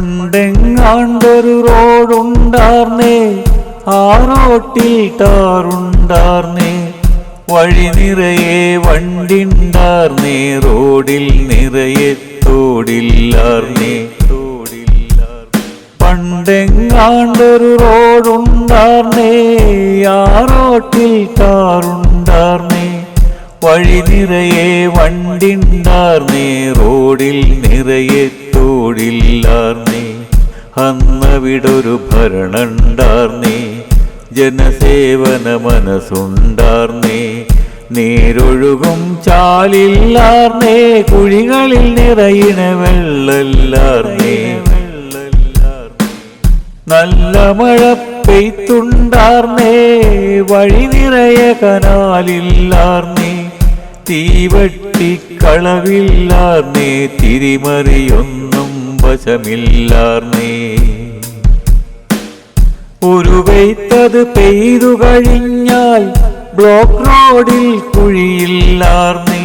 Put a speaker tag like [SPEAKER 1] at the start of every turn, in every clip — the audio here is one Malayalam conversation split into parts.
[SPEAKER 1] പണ്ടെങ്ങാണ്ടൊരു റോഡുണ്ടാർന്നേ ആ റോട്ടിൽ ടാറുണ്ടാർന്നേ വഴി നിറയെ വണ്ടിണ്ടാർന്നേ റോഡിൽ നിറയെ തോടില്ലാർന്നേ. തോടില്ലാർ പണ്ടെങ്ങാണ്ടൊരു റോഡുണ്ടാർന്നേ ആ റോട്ടിൽ ടാറുണ്ടാർന്നേ വഴി നിറയെ വണ്ടിണ്ടാർന്നേ റോഡിൽ നിറയെ തോടില്ലാർന്നേ അന്നവിടൊരു ഭരണണ്ടാർന്നേ ജനസേവന മനസ്സുണ്ടാർന്നേ നീരൊഴുകും ചാലില്ലാർന്നേ കുഴികളിൽ നിറയിണ വെള്ളല്ലാർന്നേ. നല്ല മഴ പെയ്ത്തുണ്ടാർന്നേ വഴി നിറയ കനാലില്ലാർന്നേ തീവട്ടിക്കളവില്ലാർന്നേ തിരിമറിയൊന്നും വശമില്ലാർന്നേ ഒരു വൈത്തത് പെയ്തു കഴിഞ്ഞാൽ ബ്ലോക്ക് റോഡിൽ കുഴിയില്ലാർന്നേ.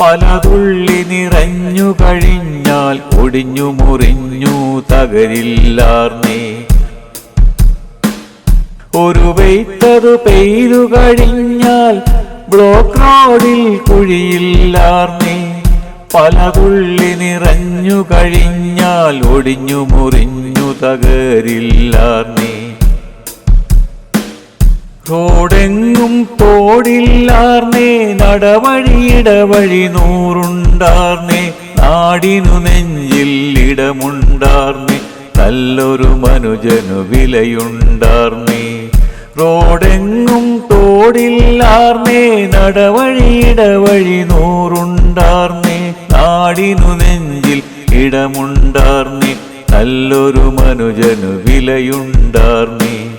[SPEAKER 1] പലതുള്ളി നിറഞ്ഞു കഴിഞ്ഞാൽ ഒടിഞ്ഞു മുറിഞ്ഞു തകരില്ലാർന്നേ. ഒരു വൈത്തത് പെയ്തു കഴിഞ്ഞാൽ ബ്ലോക്ക് റോഡിൽ കുഴിയില്ലാർന്നേ. പലതുള്ളി നിറഞ്ഞു കഴിഞ്ഞാൽ ഒടിഞ്ഞു മുറിഞ്ഞു തകരില്ല നീ. റോഡെങ്ങും തോടില്ലാർന്നേ നടവഴിയിടവഴി നൂറുണ്ടാർന്നേ നാടിനു നെഞ്ചിൽ ഇടമുണ്ടാർന്നേ നല്ലൊരു മനുജനു വിലയുണ്ടാർന്നേ റോഡെങ്ങും തോടില്ലാർന്നേ നടവഴിയിടവഴി നൂറുണ്ടാർന്നേ നാടിനു നെഞ്ചിൽ ഇടമുണ്ടാർന്നി. നല്ലൊരു മനുജനു വിലയുണ്ടാർന്നി.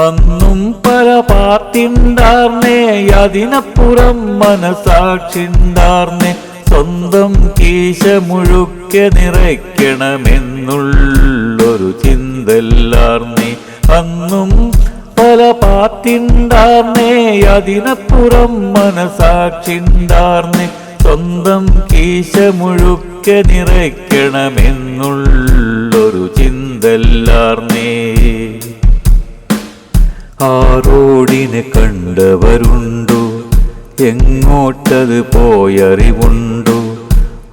[SPEAKER 1] അന്നും പല പാർട്ടിണ്ടാർന്നേ അതിനപ്പുറം മനസാക്ഷിണ്ടാർന്നേ. സ്വന്തം കീശ മുഴുക്കെ നിറയ്ക്കണമെന്നുള്ളൊരു ചിന്തല്ലാർന്നേ. അന്നും പല പാർട്ടിണ്ടാർന്നേ അതിനപ്പുറം മനസാക്ഷിണ്ടാർന്നേ. സ്വന്തം കീശ മുഴുക്കെ നിറയ്ക്കണമെന്നുള്ളൊരു ചിന്തല്ലാർന്നേ. ആ റോഡിനെ കണ്ടവരുണ്ടോ എങ്ങോട്ടത് പോയറിവുണ്ടു.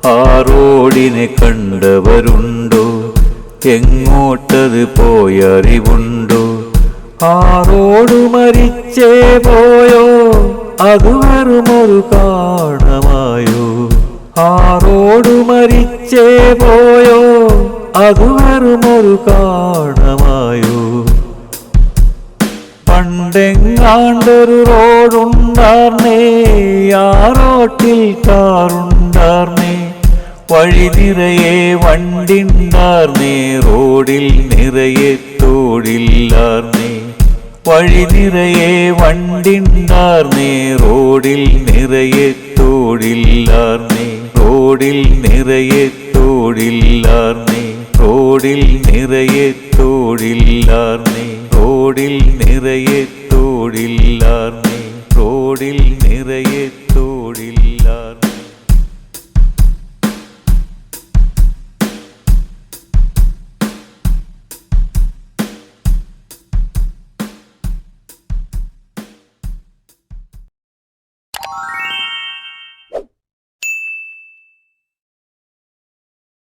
[SPEAKER 1] ആ റോഡിനെ കണ്ടവരുണ്ടോ എങ്ങോട്ടത് പോയറിവുണ്ടു. ആ റോഡ് മരിച്ചേ പോയോ? അത് വെറുമൊരു കാണമായോ ആ മരിച്ചേ പോയോ? അത് വെറുമൊരു കാണമായോ പണ്ടെങ്ങാണ്ടൊരു റോഡുണ്ടാർന്നേ ആ റോട്ടിൽ കാറുണ്ടാർന്നേ. വഴി നിറയെ വണ്ടിണ്ടാർന്നേ റോഡിൽ നിറയെ തോടില്ലാർന്നേ. വഴി നിറയെ വണ്ടിണ്ടാർന്നേ റോഡിൽ നിറയെ തോടില്ലാർന്നേ റോഡിൽ നിറയെ തോടില്ലാർന്നേ റോഡിൽ നിറയെ തോടില്ലാർന്നേ റോഡിൽ നിറയെ തോടില്ലാർന്നേ റോഡിൽ നിറയെ